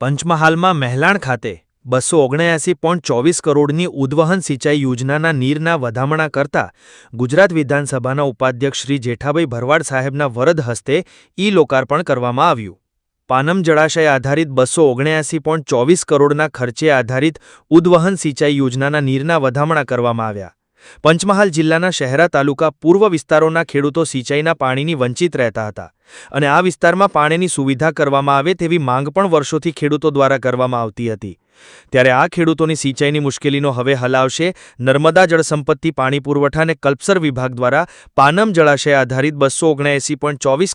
પંચમહાલમાં મહેલાણ ખાતે બસો ઓગણ્યાસી પોઈન્ટ ચોવીસ કરોડની ઉદ્વહન સિંચાઈ યોજનાના નીરના વધામણા કરતા ગુજરાત વિધાનસભાના ઉપાધ્યક્ષ શ્રી જેઠાભાઈ ભરવાડ સાહેબના વરદ હસ્તે ઈ લોકાર્પણ કરવામાં આવ્યું. પાનમ જળાશય આધારિત બસો ઓગણ્યાસી પોઈન્ટ ચોવીસ કરોડના ખર્ચે આધારિત ઉદ્વહન સિંચાઈ યોજનાના નીરના વધામણા કરવામાં આવ્યા. પંચમહાલ જિલ્લાના શહેરા તાલુકા પૂર્વ વિસ્તારોના ખેડૂતો સિંચાઈના પાણીની વંચિત રહેતા હતા અને આ વિસ્તારમાં પાણીની સુવિધા કરવામાં આવે તેવી માંગ પણ વર્ષોથી ખેડૂતો દ્વારા કરવામાં આવતી હતી. ત્યારે આ ખેડૂતોની સિંચાઈની મુશ્કેલીનો હવે હલ આવશે. નર્મદા જળસંપત્તિ પાણી પુરવઠા અને કલ્પસર વિભાગ દ્વારા પાનમ જળાશય આધારિત બસો ઓગણએંસી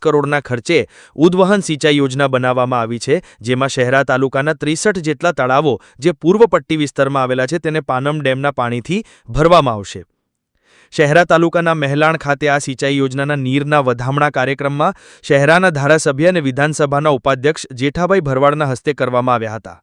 કરોડના ખર્ચે ઉદ્વહન સિંચાઈ યોજના બનાવવામાં આવી છે, જેમાં શહેરા તાલુકાના ત્રીસઠ જેટલા તળાવો જે પૂર્વ પટ્ટી વિસ્તારમાં આવેલા છે તેને પાનમ ડેમના પાણીથી ભરવામાં આવશે. શહેરા તાલુકાના મહેલાણ ખાતે આ સિંચાઈ યોજનાના નીરના વધામણા કાર્યક્રમમાં શહેરાના ધારાસભ્ય અને વિધાનસભાના ઉપાધ્યક્ષ જેઠાભાઈ ભરવાડના હસ્તે કરવામાં આવ્યા હતા.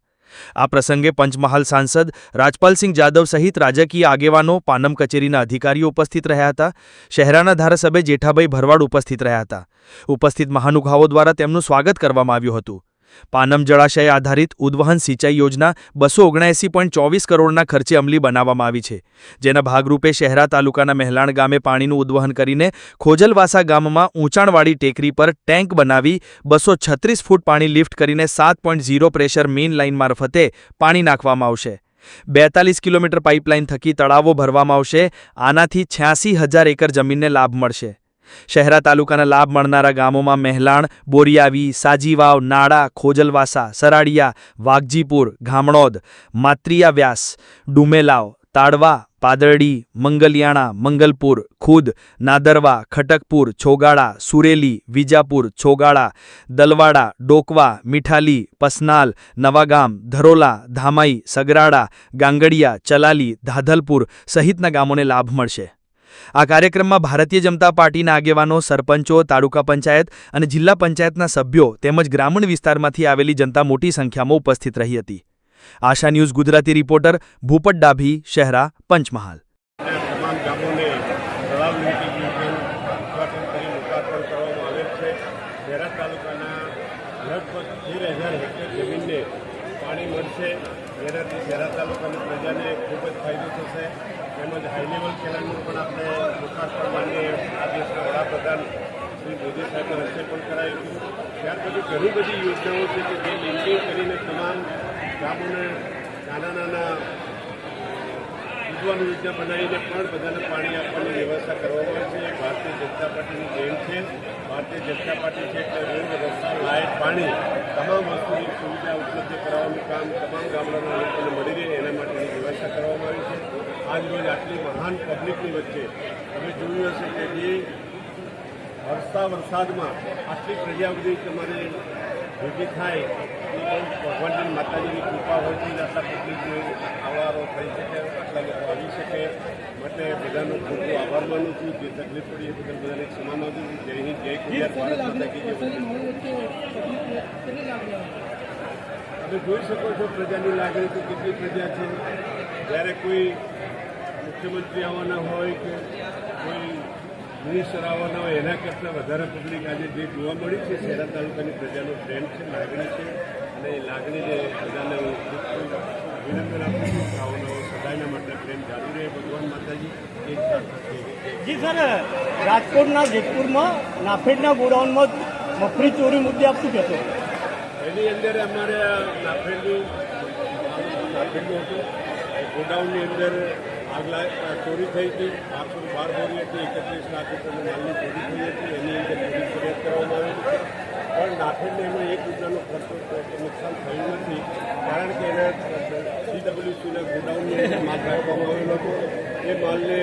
આ પ્રસંગે પંચમહાલ સાંસદ રાજપાલસિંહ જાદવ સહિત રાજકીય આગેવાનો, પાનમ કચેરીના અધિકારીઓ ઉપસ્થિત રહ્યા હતા. શહેરાના ધારાસભ્ય જેઠાભાઈ ભરવાડ ઉપસ્થિત રહ્યા હતા. ઉપસ્થિત મહાનુભાવો દ્વારા તેમનું સ્વાગત કરવામાં આવ્યું હતું. પાનમ જળાશય આધારિત ઉદ્વહન સિંચાઈ યોજના બસો ઓગણએંસી પોઈન્ટ ચોવીસ કરોડના ખર્ચે અમલી બનાવવામાં આવી છે. જેના ભાગરૂપે શહેરા તાલુકાના મહેલાણ ગામે પાણીનું ઉદ્વહન કરીને ખોજલવાસા ગામમાં ઊંચાણવાળી ટેકરી પર ટેન્ક બનાવી બસો છત્રીસ ફૂટ પાણી લિફ્ટ કરીને સાત point zero pressure main line મારફતે પાણી નાખવામાં આવશે. બેતાલીસ કિલોમીટર પાઇપલાઇન થકી તળાવો ભરવામાં આવશે. આનાથી છ્યાસી હજાર એકર જમીનને લાભ મળશે. શહેરા તાલુકાના લાભ મળનારા ગામોમાં મહેલાણ, બોરિયાવી, સાજીવાવ નાડા ખોજલવાસા સરાડિયા વાઘજીપુર, ગામણોદ માત્રિયા વ્યાસ ડુમેલાવ, તાડવા, પાદરડી, મંગલિયાણા, મંગલપુર, ખુદ, નાદરવા, ખટકપુર, છોગાળા, સુરેલી, વિજાપુર, છોગાળા, દલવાડા, ડોકવા, મીઠાલી, પસનાલ, નવાગામ, ધરોલા, ધામાઈ, સગરાડા, ગાંગડિયા, ચલાલી, ધાધલપુર સહિતના ગામોને લાભ મળશે. આ કાર્યક્રમમાં ભારતીય જનતા પાર્ટીના આગેવાનો, સરપંચો, તાલુકા પંચાયત અને જિલ્લા પંચાયતના સભ્યો તેમજ ગ્રામીણ વિસ્તારમાંથી આવેલી જનતા મોટી સંખ્યામાં ઉપસ્થિત રહી હતી. Asha news Gujarati reporter Bhupat Dabhi, Shehera, Panchmahal. તાલુકાના લગભગ તેર હજાર હેક્ટર જમીનને પાણી મળશે. જેનાથી શહેરા તાલુકાની પ્રજાને ખૂબ જ ફાયદો થશે. તેમજ હાઈ લેવલ ખેલાડીનું પણ આપણે લોકાર્પણ માન્ય આ દેશના વડાપ્રધાન શ્રી મોદી સાહેબના હસ્તે પણ કરાયું હતું. ત્યાર પછી ઘણી બધી યોજનાઓ છે કે જે લિંકિંગ કરીને તમામ ગામોને નાના નાના ઉજવણ યોજના બનાવીને પણ બધાને પાણી આપવાની વ્યવસ્થા કરવામાં આવે છે. ભારતીય જનતા પાર્ટીની દેન છે. ભારતીય જનતા પાર્ટી છે એટલે રોડ રસ્તા લાઇટ પાણી તમામ વસ્તુની સુવિધા ઉપલબ્ધ કરાવવાનું કામ તમામ ગામડાના લોકોને મળી રહે એના માટેની વ્યવસ્થા કરવામાં આવી છે. આજરોજ આટલી મહાન પબ્લિકની વચ્ચે તમે જોયું હશે કે જે વરસતા વરસાદમાં આટલી પ્રજા બધી તમારે ભેગી થાય એ ભગવાનની માતાજીની કૃપા હોય છે ને આટલા પબ્લિકનો આવવારો થઈ શકે આટલા લોકો આવી શકે. માટે બધાનો ખૂબ ખૂબ આભાર માનું છું. જે તકલીફ પડી એ બદલ બધાને ક્ષમા માગું છું. જય હિન્દ જય ગુજરાત તમે જોઈ શકો છો પ્રજાની લાગણી તો કેટલી પ્રજા છે. જ્યારે કોઈ મુખ્યમંત્રી આવવાના હોય કે કોઈ મિનિસ્ટર હોય એના કરતાં વધારે પબ્લિક આજે જે જોવા મળી છે શહેરા તાલુકાની પ્રજાનો પ્રેમ છે લાગણી છે અને એ લાગણીને બધાને હું વિનંતી આપું છું. કે આવો સદાયના માટે પ્રેમ જાળવી રહે. ભગવાન માતાજી એક જી સર રાજકોટના જેતપુરમાં નાફેડના ગોડાઉનમાં મફરી ચોરી મુદ્દે આપ શું કહેશો? એની અંદર અમારે નાફેડનું નાફેડનું હતું. ગોડાઉનની અંદર આગલા ચોરી થઈ હતી. આઠસો બાર બોરી હતી. એકત્રીસ લાખ રૂપિયાની માલની ચોરી થઈ હતી. એની અંદર ચોરી ફરિયાદ કરવામાં આવી હતી. પણ નાફેડને એમાં એક રૂપિયાનો ખર્ચો નુકસાન થયું નથી. કારણ કે એના સીડબ્લ્યુસીના ગોડાઉનની માલ રાખવામાં આવેલો હતો. એ માલને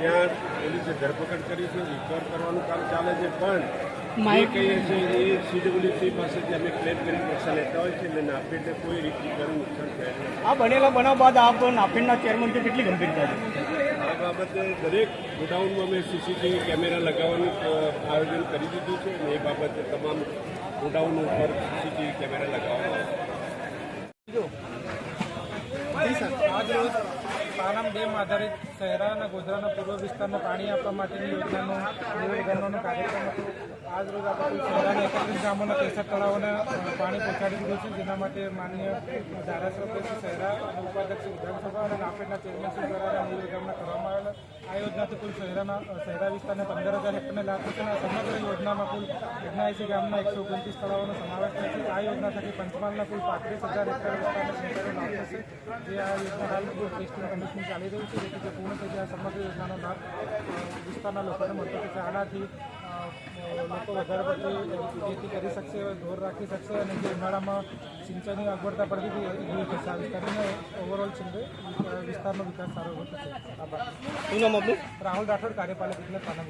ત્યાં પોલીસે ધરપકડ કરી છે રિકવર કરવાનું કામ ચાલે છે. પણ એ કહીએ છીએ એ સીડબ્લ્યુસી પાસેથી અમે ક્લેમ કરી પૈસા લેતા હોય છે એટલે નાફેડને કોઈ રીતે નુકસાન થયેલ નથી આ બનેલા બનાવ બાદ આપ નાફેડના ચેરમેનથી કેટલી ગંભીરતા છે. આ બાબતે દરેક ગોડાઉનમાં અમે સીસીટીવી કેમેરા લગાવવાનું આયોજન કરી દીધું છે અને એ બાબતે તમામ ગોડાઉન ઉપર સીસીટીવી કેમેરા લગાવવામાં આજરોજ પાનમ ડેમ આધારિત શહેરા અને ગોધરાના પૂર્વ વિસ્તારને પાણી આપવા માટેની યોજનાનો નિવેદનનો કાર્યક્રમ હતો. આજ રોજ આપણે શહેરાના એકત્રીસ ગામોના ત્રેસઠ તળાવોને પાણી પહોંચાડી દીધું છે. જેના માટે માન્ય ધારાસભ્ય શ્રી શહેરા અને ઉપાધ્યક્ષ વિધાનસભા અને નાફેડના ચેરમેન શ્રી દ્વારા નિવેદન કરવામાં આવેલા. આ યોજનાથી કુલ શહેરાના શહેરા વિસ્તારને પંદર હજાર હેક્ટરને લાભ થશે અને સમગ્ર યોજનામાં કુલ ઓગણએંસી ગામના એકસો ઓગણત્રીસ તળાવોનો સમાવેશ થાય છે. આ યોજના થકી પંચમહાલના કુલ પાંત્રીસ હજાર હેક્ટર વિસ્તારને લાભ થશે જે આ યોજના હાલ ટેસ્ટિંગ કમિશન ચાલી રહ્યું છે જેથી તે પૂર્ણ થઈ જાય સમગ્ર યોજનાનો લાભ વિસ્તારના લોકોને મળતો થશે આનાથી લોકો વધારે પડતી ખેતી કરી શકશે ઢોર રાખી શકશે અને જે ઉનાળામાં સિંચાઈની અગવડતા પડતી હતી દૂર થશે આ વિસ્તારને ઓવરઓલ છે વિસ્તારનો વિકાસ સારો થશે આભાર. રાહુલ રાઠોડ કાર્યપાલક એટલે પાનમ